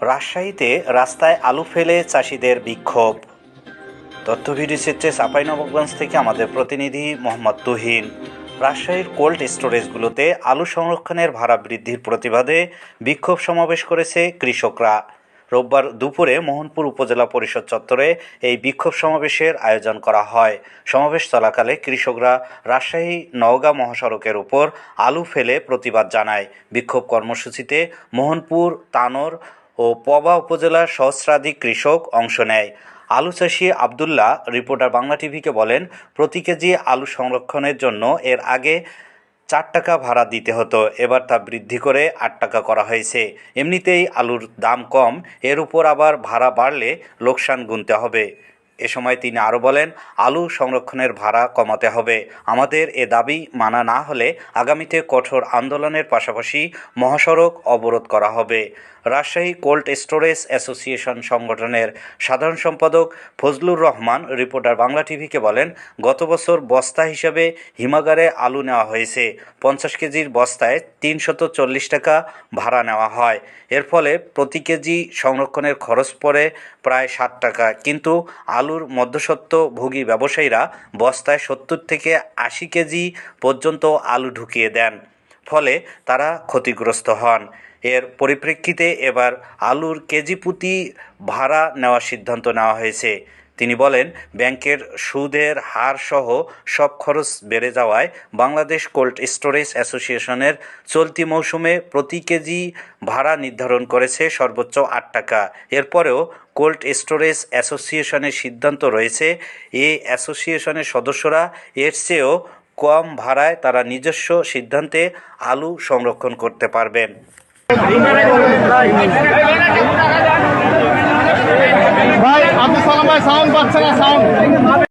রাজশাহীতে রাস্তায় আলু ফেলে চাষিদের বিক্ষোভ। তথ্য ভিডিও চিত্রে থেকে আমাদের প্রতিনিধি মোহাম্মদ তুহিন। রাজশাহীর কোল্ড স্টোরেজগুলোতে আলু সংরক্ষণের ভাড়া বৃদ্ধির প্রতিবাদে বিক্ষোভ সমাবেশ করেছে কৃষকরা। রোববার দুপুরে মোহনপুর উপজেলা পরিষদ চত্বরে এই বিক্ষোভ সমাবেশের আয়োজন করা হয়। সমাবেশ চলাকালে কৃষকরা রাজশাহী নওগাঁ মহাসড়কের উপর আলু ফেলে প্রতিবাদ জানায়। বিক্ষোভ কর্মসূচিতে মোহনপুর, তানোর ও পবা উপজেলার সহস্রাধিক কৃষক অংশ নেয়। আলু চাষি আবদুল্লাহ, রিপোর্টার বাংলা টিভিকে বলেন, প্রতি কেজি আলু সংরক্ষণের জন্য এর আগে চার টাকা ভাড়া দিতে হতো। এবার তা বৃদ্ধি করে আট টাকা করা হয়েছে। এমনিতেই আলুর দাম কম, এর উপর আবার ভাড়া বাড়লে লোকসান গুনতে হবে। এ সময় তিনি আরও বলেন, আলু সংরক্ষণের ভাড়া কমাতে হবে। আমাদের এ দাবি মানা না হলে আগামীতে কঠোর আন্দোলনের পাশাপাশি মহাসড়ক অবরোধ করা হবে। রাজশাহী কোল্ড স্টোরেজ অ্যাসোসিয়েশন সংগঠনের সাধারণ সম্পাদক ফজলুর রহমান রিপোর্টার বাংলা টিভিকে বলেন, গত বছর বস্তা হিসাবে হিমাগারে আলু নেওয়া হয়েছে। পঞ্চাশ কেজির বস্তায় তিনশত চল্লিশ টাকা ভাড়া নেওয়া হয়। এর ফলে প্রতি কেজি সংরক্ষণের খরচ পড়ে প্রায় ষাট টাকা। কিন্তু আলুর মধ্যসত্ত্ব ভোগী ব্যবসায়ীরা বস্তায় সত্তর থেকে আশি কেজি পর্যন্ত আলু ঢুকিয়ে দেন। ফলে তারা ক্ষতিগ্রস্ত হন। এর পরিপ্রেক্ষিতে এবার আলুর কেজি প্রতি ভাড়া নেওয়ার সিদ্ধান্ত নেওয়া হয়েছে। তিনি বলেন, ব্যাংকের সুদের হার সহ সব খরচ বেড়ে যাওয়ায় বাংলাদেশ কোল্ড স্টোরেজ অ্যাসোসিয়েশনের চলতি মৌসুমে প্রতি কেজি ভাড়া নির্ধারণ করেছে সর্বোচ্চ আট টাকা। এরপরেও কোল্ড স্টোরেজ অ্যাসোসিয়েশনের সিদ্ধান্ত রয়েছে এই অ্যাসোসিয়েশনের সদস্যরা এর চেয়েও কম ভাড়ায় তারা নিজস্ব সিদ্ধান্তে আলু সংরক্ষণ করতে পারবেন। ভাই আব্দুল সালাম ভাই সাউন্ড পাচ্ছে না সাউন্ড